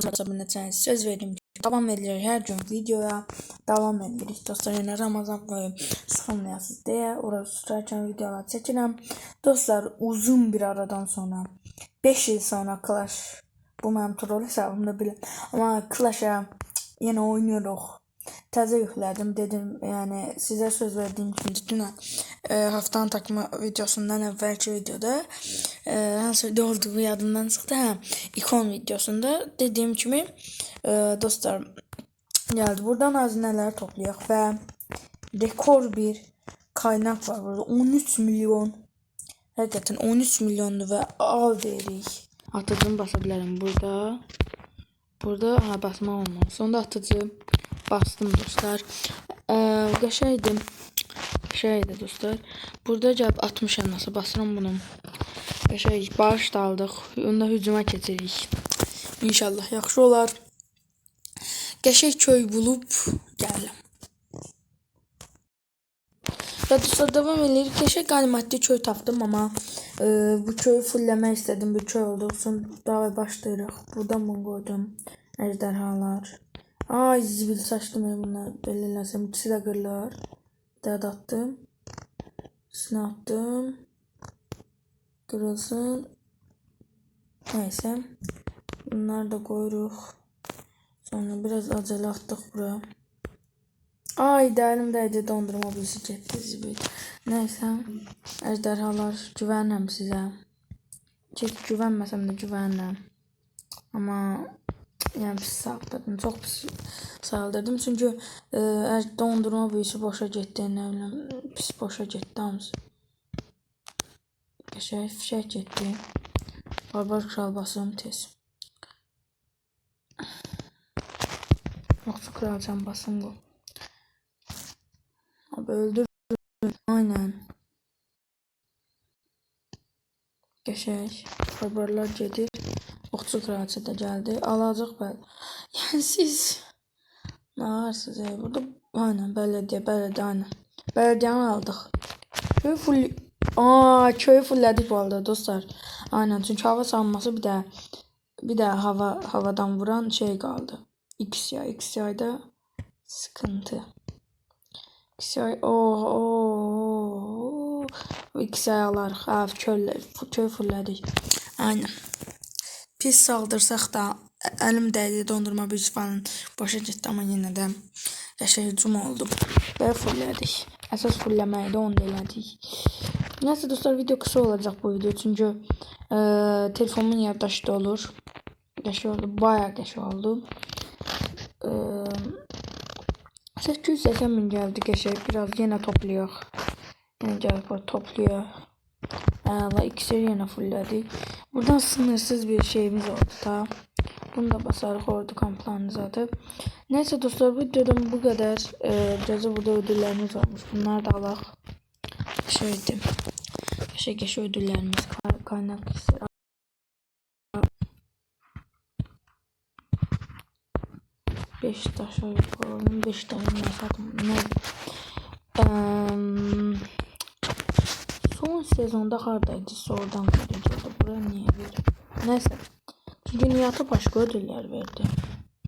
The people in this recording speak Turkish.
Sabunetsen söz verdim. Ki devam edilir her gün videoya. Devam edirik dostlar yine Ramazan boyu sıkılmayasınız diye orası tutarken videolar çekirəm dostlar uzun bir aradan sonra 5 yıl sonra Clash bu mənim troll hesabımda bilin ama Clash'a yine oynuyoruz Təzə yüklədim dedim yəni sizə söz verdiyim kimi dünən e, haftanın takımı videosundan əvvəlki videoda e, hansı video olduğu yadımdan çıxdı. Hə, ikon videosunda dediyim kimi e, dostlar geldi. Buradan hazineler toplayaq və rekor bir kaynak var burada. 13 milyon Həqiqətən 13 milyondur və al deyirik. Atıcını basa bilərəm burada. Burada ha basma olmaz. Sonda atıcı bastım dostlar. Ee, qəşəydim. Qəşəydi dostlar. Burada gəlib 60 nasıl basıram bunu. Qəşəy bağış da aldıq. Onda hücuma keçirik. İnşallah yaxşı olar. Qəşəy köy bulub gəlirəm. Və dostlar devam edirik. Qəşəy qanimatlı köy tapdım ama e, bu köyü fullləmək istedim. Bir köy olduğu üçün daha başlayırıq. Buradan bunu qoydum. Ejderhalar. Ay zibil saçtım ya bunlar. Belirlensem ikisi de kırlar. Da attım. Üstüne attım. Kırılsın. Neyse. Bunlar da koyuruk. Sonra biraz acele attık buraya. Ay değerlim değdi dondurma birisi gitti zibil. Neyse. Ejderhalar güvenəm sizə. Çek güvenməsəm də güvenəm. Ama yani pis saldırdım. Çok pis saldırdım. Çünkü e, er, dondurma büyüsü boşa gitti. Ne bileyim pis boşa gitti hamısı. Şey fişek gitti. Barbar kral basıyorum tez. Yoksa kralcan basın bu. Abi öldür. Aynen. Geçək. Barbarlar gedir. Okçu kraliçe de geldi. Alacak ben. Yani siz ne varsınız ya burada? Aynen belediye belediye aynen. Belediye'ni aldık. Köy full Aa köyü fullledik bu arada dostlar. Aynen çünkü hava savunması bir de bir de hava havadan vuran şey kaldı. XY XY'da sıkıntı. XY oh oh oh XY alar. Ha köy köy fullledik. Aynen pis saldırsaq da əlim dəydi dondurma falan boşa getdi amma yenə də qəşəng hücum oldu və fullədik. Əsas fulləməyi də onu elədik. Neyse dostlar video kısa olacak bu video çünkü e, telefonumun yaddaşı da olur. Qəşəng oldu, bayağı qəşəng oldu. E, 880 bin geldi qəşəng biraz yenə toplayaq. Yenə gəlib topluyor. Valla ikisi yine fullledik. Buradan sınırsız bir şeyimiz oldu da. Bunu da basarıq ordu kamplarınızı atıp. Neyse dostlar bu videodan bu kadar. Ee, biraz burada ödüllerimiz olmuş. Bunlar da alaq. Şeydi. Şey geç ödüllerimiz kaynak ister. Beşiktaş'a yapalım. Beşiktaş'ın yasak mı? Ne? Um, Son sezonda hardaydı oradan veriyordu. Buraya niye veriyor? Neyse. Çünkü Nihat'a başka ödüller verdi.